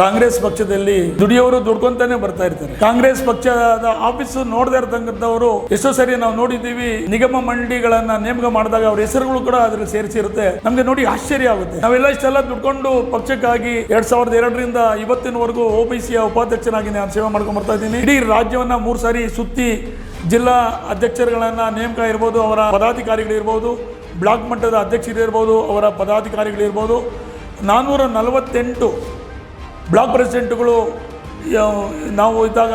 ಕಾಂಗ್ರೆಸ್ ಪಕ್ಷದಲ್ಲಿ ದುಡಿಯೋರು ದುಡ್ಕೊಂತಾನೆ ಬರ್ತಾ ಇರ್ತಾರೆ. ಕಾಂಗ್ರೆಸ್ ಪಕ್ಷದ ಆಫೀಸ್ ನೋಡದೇ ಇರ್ತಕ್ಕಂಥವರು ಎಷ್ಟೋ ಸರಿ ನಾವು ನೋಡಿದ್ದೀವಿ, ನಿಗಮ ಮಂಡಳಿಗಳನ್ನ ನೇಮಕ ಮಾಡಿದಾಗ ಅವ್ರ ಹೆಸರುಗಳು ಕೂಡ ಅದ್ರಲ್ಲಿ ಸೇರಿಸಿರುತ್ತೆ. ನಮ್ಗೆ ನೋಡಿ ಆಶ್ಚರ್ಯ ಆಗುತ್ತೆ. ನಾವೆಲ್ಲ ಇಷ್ಟೆಲ್ಲ ದುಡ್ಕೊಂಡು ಪಕ್ಷಕ್ಕಾಗಿ ಎರಡ್ ಸಾವಿರದ ಎರಡರಿಂದ ಇವತ್ತಿನವರೆಗೂ ಒ ಬಿ ಸಿಯ ಉಪಾಧ್ಯಕ್ಷನಾಗಿ ನಾನು ಸೇವೆ ಮಾಡ್ಕೊಂಡು ಬರ್ತಾ ಇದ್ದೀನಿ. ಇಡೀ ರಾಜ್ಯವನ್ನ ಮೂರು ಸಾರಿ ಸುತ್ತಿ ಜಿಲ್ಲಾ ಅಧ್ಯಕ್ಷರುಗಳನ್ನ ನೇಮಕ ಇರ್ಬೋದು, ಅವರ ಪದಾಧಿಕಾರಿಗಳಿರ್ಬೋದು, ಬ್ಲಾಕ್ ಮಟ್ಟದ ಅಧ್ಯಕ್ಷರಿರ್ಬೋದು, ಅವರ ಪದಾಧಿಕಾರಿಗಳಿರ್ಬೋದು. ನಾನ್ನೂರ ನಲವತ್ತೆಂಟು ಬ್ಲಾಕ್ ಪ್ರೆಸಿಡೆಂಟ್ಗಳು ನಾವು ಇದ್ದಾಗ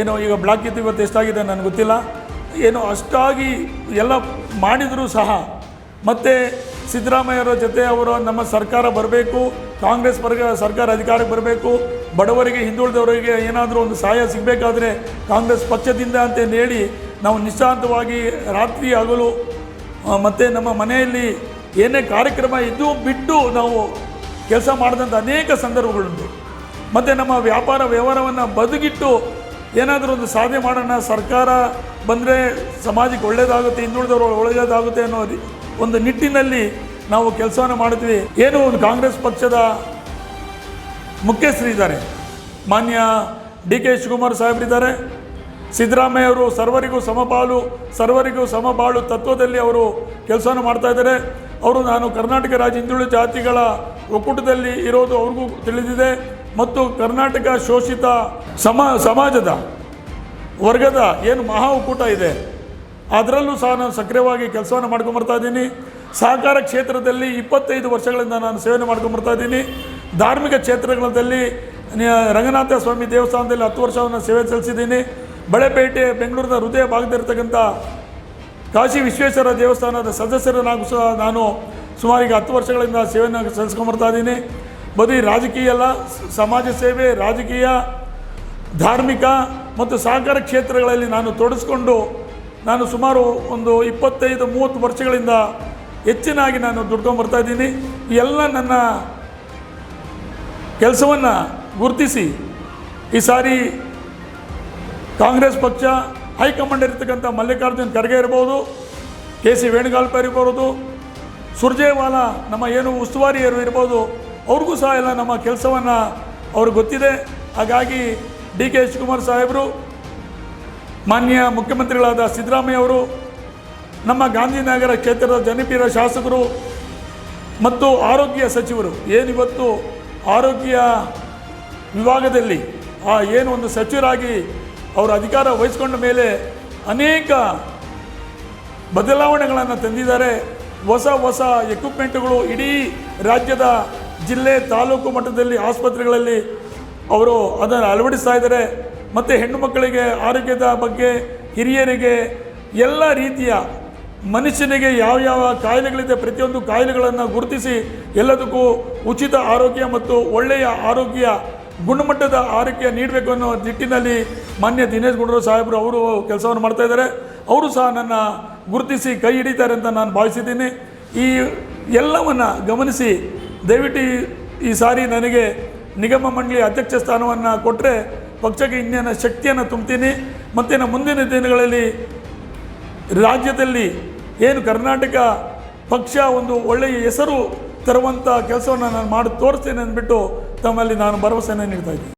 ಏನೋ ಈಗ ಬ್ಲಾಕ್ ಇತ್ತು, ಇವತ್ತು ಎಷ್ಟಾಗಿದೆ ನನಗೆ ಗೊತ್ತಿಲ್ಲ. ಏನೋ ಅಷ್ಟಾಗಿ ಎಲ್ಲ ಮಾಡಿದರೂ ಸಹ ಮತ್ತು ಸಿದ್ದರಾಮಯ್ಯರ ಜೊತೆ ಅವರು ನಮ್ಮ ಸರ್ಕಾರ ಬರಬೇಕು, ಕಾಂಗ್ರೆಸ್ ವರ್ಗ ಸರ್ಕಾರ ಅಧಿಕಾರಕ್ಕೆ ಬರಬೇಕು, ಬಡವರಿಗೆ, ಹಿಂದುಳಿದವರಿಗೆ ಏನಾದರೂ ಒಂದು ಸಹಾಯ ಸಿಗಬೇಕಾದ್ರೆ ಕಾಂಗ್ರೆಸ್ ಪಕ್ಷದಿಂದ ಅಂತ ಹೇಳಿ ನಾವು ನಿಶ್ಚಾಂತವಾಗಿ ರಾತ್ರಿ ಆಗಲು ಮತ್ತೆ ನಮ್ಮ ಮನೆಯಲ್ಲಿ ಏನೇ ಕಾರ್ಯಕ್ರಮ ಇದ್ದು ಬಿಟ್ಟು ನಾವು ಕೆಲಸ ಮಾಡಿದಂಥ ಅನೇಕ ಸಂದರ್ಭಗಳುಂಟು. ಮತ್ತು ನಮ್ಮ ವ್ಯಾಪಾರ ವ್ಯವಹಾರವನ್ನು ಬದುಗಿಟ್ಟು ಏನಾದರೂ ಒಂದು ಸಾಧನೆ ಮಾಡೋಣ, ಸರ್ಕಾರ ಬಂದರೆ ಸಮಾಜಕ್ಕೆ ಒಳ್ಳೆಯದಾಗುತ್ತೆ ಹಿಂದುಳಿದವರು ಒಳ್ಳೆಯದಾಗುತ್ತೆ ಅನ್ನೋ ಒಂದು ನಿಟ್ಟಿನಲ್ಲಿ ನಾವು ಕೆಲಸವನ್ನು ಮಾಡ್ತೀವಿ ಏನು ಒಂದು ಕಾಂಗ್ರೆಸ್ ಪಕ್ಷದ ಮುಖ್ಯಸ್ಥರಿದ್ದಾರೆ ಮಾನ್ಯ ಡಿ ಕೆ ಶಿವಕುಮಾರ್ ಸಾಹೇಬರಿದ್ದಾರೆ ಸಿದ್ದರಾಮಯ್ಯ ಅವರು ಸರ್ವರಿಗೂ ಸಮಪಾಲು, ಸರ್ವರಿಗೂ ಸಮಬಾಳು ತತ್ವದಲ್ಲಿ ಅವರು ಕೆಲಸವನ್ನು ಮಾಡ್ತಾ ಇದ್ದಾರೆ. ಅವರು ನಾನು ಕರ್ನಾಟಕ ರಾಜ್ಯ ಹಿಂದುಳಿದ ಜಾತಿಗಳ ಒಕ್ಕೂಟದಲ್ಲಿ ಇರೋದು ಅವ್ರಿಗೂ ತಿಳಿದಿದೆ. ಮತ್ತು ಕರ್ನಾಟಕ ಶೋಷಿತ ಸಮ, ಸಮಾಜದ ವರ್ಗದ ಏನು ಮಹಾ ಒಕ್ಕೂಟ ಇದೆ, ಅದರಲ್ಲೂ ಸಹ ನಾನು ಸಕ್ರಿಯವಾಗಿ ಕೆಲಸವನ್ನು ಮಾಡ್ಕೊಂಬರ್ತಾ ಇದ್ದೀನಿ. ಸಹಕಾರ ಕ್ಷೇತ್ರದಲ್ಲಿ ಇಪ್ಪತ್ತೈದು ವರ್ಷಗಳಿಂದ ನಾನು ಸೇವನೆ ಮಾಡ್ಕೊಂಬರ್ತಾ ಇದ್ದೀನಿ. ಧಾರ್ಮಿಕ ಕ್ಷೇತ್ರಗಳಲ್ಲಿ ರಂಗನಾಥ ಸ್ವಾಮಿ ದೇವಸ್ಥಾನದಲ್ಲಿ ಹತ್ತು ವರ್ಷವನ್ನು ಸೇವೆ ಸಲ್ಲಿಸಿದ್ದೀನಿ. ಬಳೆಪೇಟೆ, ಬೆಂಗಳೂರಿನ ಹೃದಯ ಭಾಗದಲ್ಲಿರ್ತಕ್ಕಂಥ ಕಾಶಿ ವಿಶ್ವೇಶ್ವರ ದೇವಸ್ಥಾನದ ಸದಸ್ಯರನ್ನಾಗೂ ಸಹ ನಾನು ಸುಮಾರಿಗೆ ಹತ್ತು ವರ್ಷಗಳಿಂದ ಸೇವೆಯನ್ನು ಸಲ್ಲಿಸ್ಕೊಂಬರ್ತಾ ಇದ್ದೀನಿ. ಬರೀ ರಾಜಕೀಯ ಅಲ್ಲ, ಸಮಾಜ ಸೇವೆ, ರಾಜಕೀಯ, ಧಾರ್ಮಿಕ ಮತ್ತು ಸಹಕಾರ ಕ್ಷೇತ್ರಗಳಲ್ಲಿ ನಾನು ತೊಡಸ್ಕೊಂಡು ನಾನು ಸುಮಾರು ಒಂದು ಇಪ್ಪತ್ತೈದು, ಮೂವತ್ತು ವರ್ಷಗಳಿಂದ ಹೆಚ್ಚಿನಾಗಿ ನಾನು ದುಡ್ಕೊಂಡು ಇದ್ದೀನಿ. ಎಲ್ಲ ನನ್ನ ಕೆಲಸವನ್ನು ಗುರುತಿಸಿ ಈ ಸಾರಿ ಕಾಂಗ್ರೆಸ್ ಪಕ್ಷ, ಹೈಕಮಾಂಡ್ ಇರ್ತಕ್ಕಂಥ ಮಲ್ಲಿಕಾರ್ಜುನ್ ಖರ್ಗೆ ಇರ್ಬೋದು, ಕೆ ಸಿ ವೇಣುಗಾಲ್ಪ ಇರ್ಬೋದು, ಸುರ್ಜೇವಾಲಾ, ನಮ್ಮ ಏನು ಉಸ್ತುವಾರಿಯರು ಇರ್ಬೋದು ಅವ್ರಿಗೂ ಸಹ ಎಲ್ಲ ನಮ್ಮ ಕೆಲಸವನ್ನು ಅವ್ರಿಗೆ ಗೊತ್ತಿದೆ. ಹಾಗಾಗಿ ಡಿ ಕೆ ಶಿವಕುಮಾರ್ ಸಾಹೇಬರು, ಮಾನ್ಯ ಮುಖ್ಯಮಂತ್ರಿಗಳಾದ ಸಿದ್ದರಾಮಯ್ಯ ಅವರು, ನಮ್ಮ ಗಾಂಧಿನಗರ ಕ್ಷೇತ್ರದ ಜನಪ್ರಿಯ ಶಾಸಕರು ಮತ್ತು ಆರೋಗ್ಯ ಸಚಿವರು, ಏನಿವತ್ತು ಆರೋಗ್ಯ ವಿಭಾಗದಲ್ಲಿ ಆ ಏನು ಒಂದು ಸಚಿವರಾಗಿ ಅವರ ಅಧಿಕಾರ ವಹಿಸಿಕೊಂಡ ಮೇಲೆ ಅನೇಕ ಬದಲಾವಣೆಗಳನ್ನು ತಂದಿದ್ದಾರೆ. ಹೊಸ ಹೊಸ ಎಕ್ವಿಪ್ಮೆಂಟ್ಗಳು ಇಡೀ ರಾಜ್ಯದ ಜಿಲ್ಲೆ ತಾಲೂಕು ಮಟ್ಟದಲ್ಲಿ ಆಸ್ಪತ್ರೆಗಳಲ್ಲಿ ಅವರು ಅದನ್ನು ಅಳವಡಿಸ್ತಾ ಇದ್ದಾರೆ. ಮತ್ತು ಹೆಣ್ಣು ಮಕ್ಕಳಿಗೆ ಆರೋಗ್ಯದ ಬಗ್ಗೆ ಹಿರಿಯರಿಗೆ ಎಲ್ಲ ರೀತಿಯ ಮನುಷ್ಯನಿಗೆ ಯಾವ ಯಾವ ಕಾಯಿಲೆಗಳಿದೆ, ಪ್ರತಿಯೊಂದು ಕಾಯಿಲೆಗಳನ್ನು ಗುರುತಿಸಿ ಎಲ್ಲದಕ್ಕೂ ಉಚಿತ ಆರೋಗ್ಯ ಮತ್ತು ಒಳ್ಳೆಯ ಆರೋಗ್ಯ ಗುಣಮಟ್ಟದ ಆರೋಗ್ಯ ನೀಡಬೇಕು ಅನ್ನೋ ನಿಟ್ಟಿನಲ್ಲಿ ಮಾನ್ಯ ದಿನೇಶ್ ಗುಂಡೂರಾವ್ ಸಾಹೇಬರು ಅವರು ಕೆಲಸವನ್ನು ಮಾಡ್ತಾ ಇದ್ದಾರೆ. ಅವರು ಸಹ ನನ್ನ ಗುರುತಿಸಿ ಕೈ ಹಿಡಿತಾರೆ ಅಂತ ನಾನು ಭಾವಿಸಿದ್ದೀನಿ. ಈ ಎಲ್ಲವನ್ನು ಗಮನಿಸಿ ದಯವಿಟ್ಟು ಈ- ಸಾರಿ ನನಗೆ ನಿಗಮ ಮಂಡಳಿ ಅಧ್ಯಕ್ಷ ಸ್ಥಾನವನ್ನು ಕೊಟ್ಟರೆ ಪಕ್ಷಕ್ಕೆ ಇನ್ನೇನ ಶಕ್ತಿಯನ್ನು ತುಂಬ್ತೀನಿ. ಮತ್ತು ನಮ್ಮ ಮುಂದಿನ ದಿನಗಳಲ್ಲಿ ರಾಜ್ಯದಲ್ಲಿ ಏನು ಕರ್ನಾಟಕ ಪಕ್ಷ ಒಂದು ಒಳ್ಳೆಯ ಹೆಸರು ತರುವಂಥ ಕೆಲಸವನ್ನು ನಾನು ಮಾಡಿ, ತೋರಿಸ್ತೇನೆ ಅಂದ್ಬಿಟ್ಟು ತಮ್ಮಲ್ಲಿ ನಾನು ಭರವಸೆಯನ್ನು ನೀಡ್ತಾ ಇದ್ದೀನಿ.